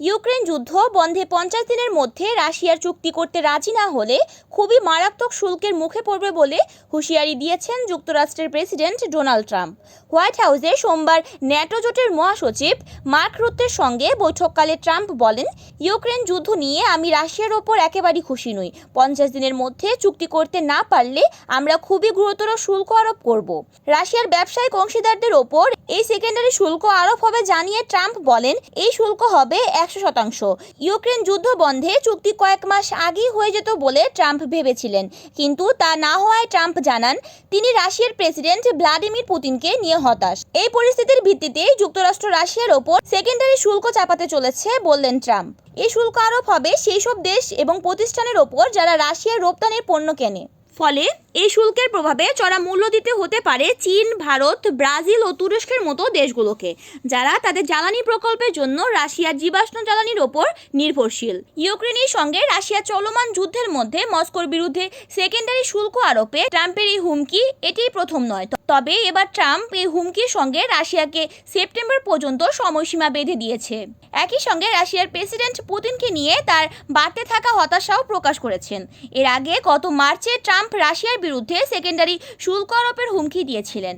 Ukraine যুদ্ধ বন্ধে পঞ্চাশ দিনের মধ্যে রাশিয়ার চুক্তি করতে রাজি না হলে খুবই মারাত্মক শুল্কের মুখে পড়বে বলে হুঁশিয়ারি দিয়েছেন যুক্তরাষ্ট্রের প্রেসিডেন্ট ডোনাল্ড ট্রাম্প। হোয়াইট হাউসে সোমবার ন্যাটো জোটের মহাসচিব মার্ক রুত্তের সঙ্গে বৈঠককালে ট্রাম্প বলেন, ইউক্রেন যুদ্ধ নিয়ে আমি রাশিয়ার ওপর একেবারেই খুশি নই। পঞ্চাশ দিনের মধ্যে চুক্তি করতে না পারলে আমরা খুবই গুরুতর শুল্ক আরোপ করব। রাশিয়ার ব্যবসায়িক অংশীদারদের ওপর এই সেকেন্ডারি শুল্ক আরোপ হবে জানিয়ে ট্রাম্প বলেন, এই শুল্ক হবে একশো শতাংশ। ইউক্রেন যুদ্ধ বন্ধে চুক্তি কয়েক মাস আগেই হয়ে যেত বলে ট্রাম্প ভেবেছিলেন। কিন্তু তা না হওয়ায় ট্রাম্প জানান, তিনি রাশিয়ার প্রেসিডেন্ট ভ্লাদিমির পুতিনকে নিয়ে হতাশ। এই পরিস্থিতির ভিত্তিতে যুক্তরাষ্ট্র রাশিয়ার ওপর সেকেন্ডারি শুল্ক চাপাতে চলেছে বললেন ট্রাম্প। এই শুল্ক আরোপ হবে সেই সব দেশ এবং প্রতিষ্ঠানের ওপর যারা রাশিয়ার রপ্তানির পণ্য কেনে। ফলে এই শুল্কের প্রভাবে চড়া মূল্য দিতে হতে পারে চীন, ভারত, ব্রাজিল ও তুরস্কের মতো দেশগুলোকে, যারা তাদের জ্বালানি প্রকল্পের জন্য রাশিয়ার জীবাশ্ম জ্বালানির ওপর নির্ভরশীল। ইউক্রেনের সঙ্গে রাশিয়া চলমান যুদ্ধের মধ্যে মস্কোর বিরুদ্ধে সেকেন্ডারি শুল্ক আরোপে ট্রাম্পের এই হুমকি এটি প্রথম নয়। তবে এবার ট্রাম্প এই হুমকির সঙ্গে রাশিয়াকে সেপ্টেম্বর পর্যন্ত সময়সীমা বেঁধে দিয়েছে। একই সঙ্গে রাশিয়ার প্রেসিডেন্ট পুতিনকে নিয়ে তার বাড়তে থাকা হতাশাও প্রকাশ করেছেন। এর আগে গত মার্চে ট্রাম্প রাশিয়ার বিরুদ্ধে সেকেন্ডারি শুল্ক আরোপের হুমকি দিয়েছিলেন।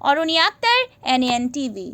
Aroni Akter, NN TV.